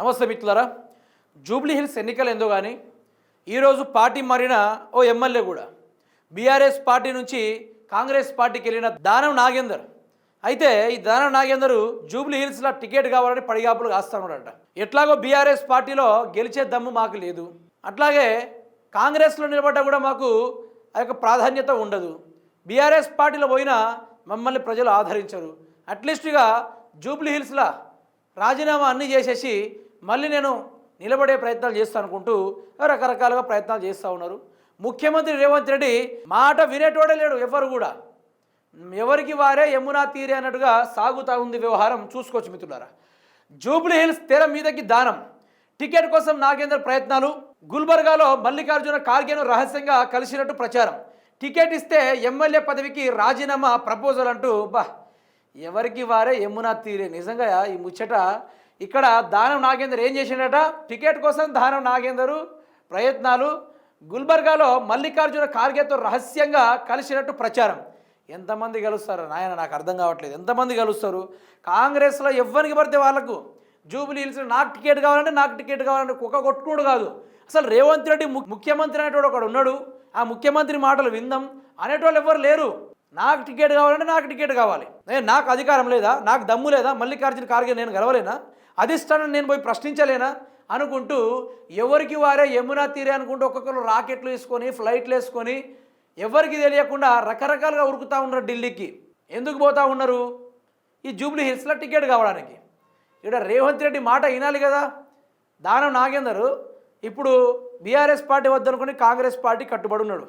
నమస్తే మిత్రులారా. Jubilee hills ఎన్నికలు ఎందో కానీ ఈరోజు పార్టీ మారిన ఓ ఎమ్మెల్యే కూడా. బీఆర్ఎస్ పార్టీ నుంచి కాంగ్రెస్ పార్టీకి వెళ్ళిన దానం నాగేందర్. అయితే ఈ దానం నాగేందర్ జూబ్లీ హిల్స్లో టికెట్ కావాలని పడిగాపులు కాస్తామన్నాడట ఎట్లాగో బీఆర్ఎస్ పార్టీలో గెలిచే దమ్ము మాకు లేదు. అట్లాగే కాంగ్రెస్లో నిలబడ్డా కూడా మాకు ఆ యొక్క ప్రాధాన్యత ఉండదు. బీఆర్ఎస్ పార్టీలో పోయినా మమ్మల్ని ప్రజలు ఆదరించరు. అట్లీస్ట్గా జూబ్లీ హిల్స్లో రాజీనామా అన్నీ చేసేసి మళ్ళీ నేను నిలబడే ప్రయత్నాలు చేస్తాను అనుకుంటూ రకరకాలుగా ప్రయత్నాలు చేస్తూ ఉన్నారు. ముఖ్యమంత్రి రేవంత్ రెడ్డి మాట వినేటోడే లేడు ఎవరు కూడా. ఎవరికి వారే యమునా తీరే అన్నట్టుగా సాగుతూ ఉంది వ్యవహారం చూసుకోవచ్చు మిత్రులారా. జూబ్లీ హిల్స్ తెర మీదకి దానం. టికెట్ కోసం నాగేంద్ర ప్రయత్నాలు. గుల్బర్గాలో మల్లికార్జున ఖార్గేను రహస్యంగా కలిసినట్టు ప్రచారం. టికెట్ ఇస్తే ఎమ్మెల్యే పదవికి రాజీనామా ప్రపోజల్ అంటూ బా ఎవరికి వారే యమునా తీరే? నిజంగా ఈ ముచ్చట ఇక్కడ దానం నాగేందర్ ఏం చేసిండట? టికెట్ కోసం దానం నాగేందరు ప్రయత్నాలు. గుల్బర్గాలో మల్లికార్జున ఖార్గేతో రహస్యంగా కలిసినట్టు ప్రచారం. ఎంతమంది కలుస్తారు నాయన నాకు అర్థం కావట్లేదు. ఎంతమంది కలుస్తారు కాంగ్రెస్లో ఎవ్వరికి పడితే వాళ్ళకు. జూబిలీ హిల్స్ నాకు టికెట్ కావాలంటే నాకు టికెట్ కావాలంటే కుక్క కొట్టుకోడు కాదు. అసలు రేవంత్ రెడ్డి ముఖ్యమంత్రి అనేటోడు ఒకడు ఉన్నాడు. ఆ ముఖ్యమంత్రి మాటలు విందాం. అనేటోళ్ళు ఎవ్వరు లేరు. నాకు టికెట్ కావాలంటే నాకు టికెట్ కావాలి. ఏ నాకు అధికారం లేదా? నాకు దమ్ము లేదా? మల్లికార్జున ఖార్గే నేను గెలవలేనా? అధిష్టానం నేను పోయి ప్రశ్నించలేనా? అనుకుంటూ ఎవరికి వారే యమునా తీరే అనుకుంటూ ఒక్కొక్కరు రాకెట్లు వేసుకొని ఫ్లైట్లు వేసుకొని ఎవరికి తెలియకుండా రకరకాలుగా ఉరుకుతూ ఉన్నారు ఢిల్లీకి. ఎందుకు పోతా ఉన్నారు? ఈ జూబ్లీ హిల్స్లో టికెట్ కావడానికి. ఇక్కడ రేవంత్ రెడ్డి మాట వినాలి కదా? దానం నాగేందర్ ఇప్పుడు బీఆర్ఎస్ పార్టీ వద్దనుకుని కాంగ్రెస్ పార్టీ కట్టుబడి ఉన్నాడు.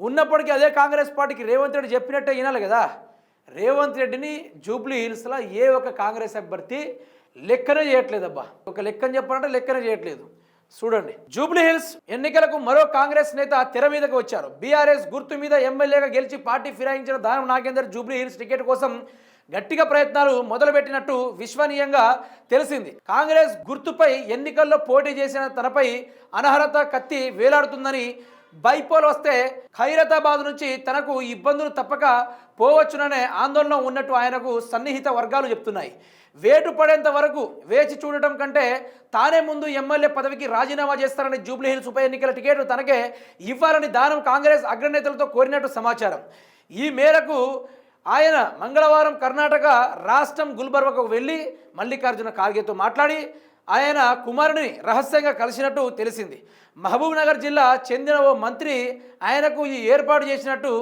ఉన్నప్పటికీ అదే కాంగ్రెస్ పార్టీకి రేవంత్ రెడ్డి చెప్పినట్టే వినాలి కదా? రేవంత్ రెడ్డిని జూబ్లీ హిల్స్లో ఏ ఒక్క కాంగ్రెస్ అభ్యర్థి లెక్కనే చేయట్లేదబ్బా. ఒక లెక్కని చెప్పాలంటే లెక్కనే చేయట్లేదు. చూడండి. జూబ్లీ హిల్స్ ఎన్నికలకు మరో కాంగ్రెస్ నేత తెర మీదకు వచ్చారు. బీఆర్ఎస్ గుర్తు మీద ఎమ్మెల్యేగా గెలిచి party ఫిరాయించిన Danam Nagender Jubilee hills ticket కోసం గట్టిగా ప్రయత్నాలు మొదలుపెట్టినట్టు విశ్వనీయంగా తెలిసింది. కాంగ్రెస్ గుర్తుపై ఎన్నికల్లో పోటీ చేసిన తనపై అనర్హత కత్తి వేలాడుతుందని బైపోల్ వస్తే ఖైరతాబాద్ నుంచి తనకు ఇబ్బందులు తప్పక పోవచ్చుననే ఆందోళన ఉన్నట్టు ఆయనకు సన్నిహిత వర్గాలు చెప్తున్నాయి. వేటు పడేంత వరకు వేచి చూడటం కంటే తానే ముందు ఎమ్మెల్యే పదవికి రాజీనామా చేస్తారని జూబ్లీహిల్స్ ఉప ఎన్నికల టికెట్ తనకే ఇవ్వాలని దానం కాంగ్రెస్ అగ్రనేతలతో కోరినట్టు సమాచారం. ఈ మేరకు ఆయన మంగళవారం కర్ణాటక రాష్ట్రం గుల్బర్గకు వెళ్ళి మల్లికార్జున ఖార్గేతో మాట్లాడి ఆయన కుమారుని రహస్యంగా కలిసినట్టు తెలిసింది. మహబూబ్ నగర్ జిల్లా చెందిన ఓ మంత్రి ఆయనకు ఈ ఏర్పాటు చేసినట్టు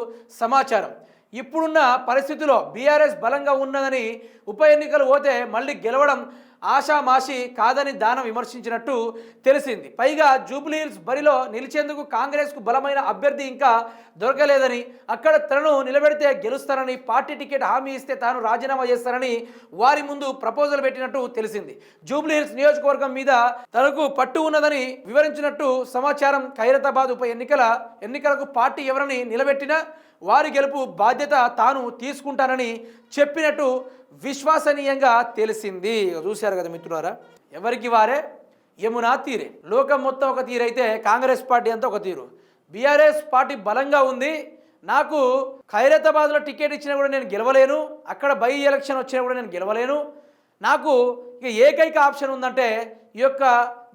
సమాచారం. ఇప్పుడున్న పరిస్థితిలో బీఆర్ఎస్ బలంగా ఉన్నదని ఉప ఎన్నికలు పోతే మళ్ళీ గెలవడం ఆషామాషి కాదని దానం విమర్శించినట్టు తెలిసింది. పైగా జూబ్లీహిల్స్ బరిలో నిలిచేందుకు కాంగ్రెస్కు బలమైన అభ్యర్థి ఇంకా దొరకలేదని అక్కడ తనను నిలబెడితే గెలుస్తారని పార్టీ టికెట్ హామీ ఇస్తే తాను రాజీనామా చేస్తారని వారి ముందు ప్రపోజల్ పెట్టినట్టు తెలిసింది. జూబ్లీహిల్స్ నియోజకవర్గం మీద తనకు పట్టు ఉన్నదని వివరించినట్టు సమాచారం ఖైరతాబాద్ ఉప ఎన్నికల ఎన్నికలకు పార్టీ ఎవరిని నిలబెట్టినా వారి గెలుపు బాధ్యత తాను తీసుకుంటానని చెప్పినట్టు విశ్వసనీయంగా తెలిసింది. చూశారు కదా మిత్రులారా ఎవరికి వారే? యమునా తీరే. లోకం మొత్తం ఒక తీరైతే కాంగ్రెస్ పార్టీ అంతా ఒక తీరు. బీఆర్ఎస్ పార్టీ బలంగా ఉంది. నాకు ఖైరతాబాద్లో టికెట్ ఇచ్చినా కూడా నేను గెలవలేను. అక్కడ బై ఎలక్షన్ వచ్చినా కూడా నేను గెలవలేను. నాకు ఇక ఏకైక ఆప్షన్ ఉందంటే ఈ యొక్క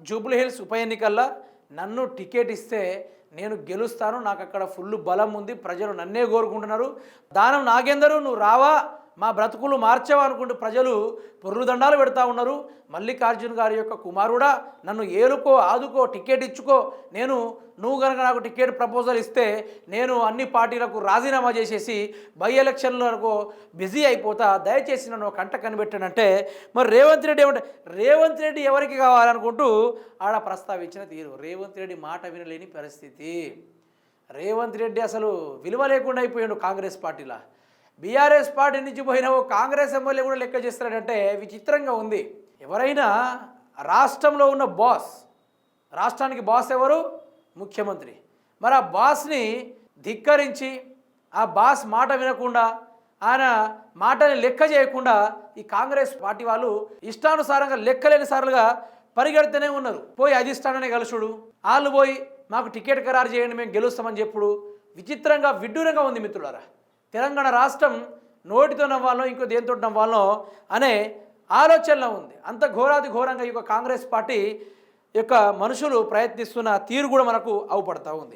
జూబ్లీ హిల్స్ ఉప ఎన్నికల్లో నన్ను టికెట్ ఇస్తే నేను గెలుస్తాను నాకు అక్కడ ఫుల్ బలం ఉంది ప్రజలు నన్నే కోరుకుంటున్నారు. దానం నాగేందరు నువ్వు రావా? మా బ్రతుకులు మార్చామనుకుంటూ ప్రజలు పొర్రుదండాలు పెడతా ఉన్నారు. మల్లికార్జున్ గారి యొక్క కుమారుడా నన్ను ఏలుకో ఆదుకో టికెట్ ఇచ్చుకో. నేను నువ్వు కనుక నాకు టికెట్ ప్రపోజల్ ఇస్తే నేను అన్ని పార్టీలకు రాజీనామా చేసేసి బై ఎలక్షన్లకు బిజీ అయిపోతా. దయచేసి నన్ను కంట కనిపెట్టానంటే మరి రేవంత్ రెడ్డి ఏమంటే రేవంత్ రెడ్డి ఎవరికి కావాలనుకుంటూ ఆడ ప్రస్తావించిన తీరు. రేవంత్ రెడ్డి మాట వినలేని పరిస్థితి. రేవంత్ రెడ్డి అసలు విలువ లేకుండా అయిపోయాడు కాంగ్రెస్ పార్టీలో. బీఆర్ఎస్ పార్టీ నుంచి పోయిన ఓ కాంగ్రెస్ ఎమ్మెల్యే కూడా లెక్క చేస్తున్నాడంటే విచిత్రంగా ఉంది. ఎవరైనా రాష్ట్రంలో ఉన్న బాస్ రాష్ట్రానికి బాస్ ఎవరు? ముఖ్యమంత్రి. మరి ఆ బాస్ని ధిక్కరించి ఆ బాస్ మాట వినకుండా ఆయన మాటని లెక్క చేయకుండా ఈ కాంగ్రెస్ పార్టీ వాళ్ళు ఇష్టానుసారంగా లెక్కలేని సార్లుగా పరిగెడుతూనే ఉన్నారు. పోయి అధిష్టానాన్ని కలుసుడు. వాళ్ళు పోయి మాకు టికెట్ ఖరారు చేయండి మేము గెలుస్తామని చెప్పుడు. విచిత్రంగా విడ్డూరంగా ఉంది మిత్రులారా. తెలంగాణ రాష్ట్రం నోటితో నవ్వాలో ఇంకో దేంతో నవ్వాలో అనే ఆలోచనలో ఉంది. అంత ఘోరాది ఘోరంగా ఈ యొక్క కాంగ్రెస్ పార్టీ యొక్క మనుషులు ప్రయత్నిస్తున్న తీరు కూడా మనకు అవుపడతా ఉంది.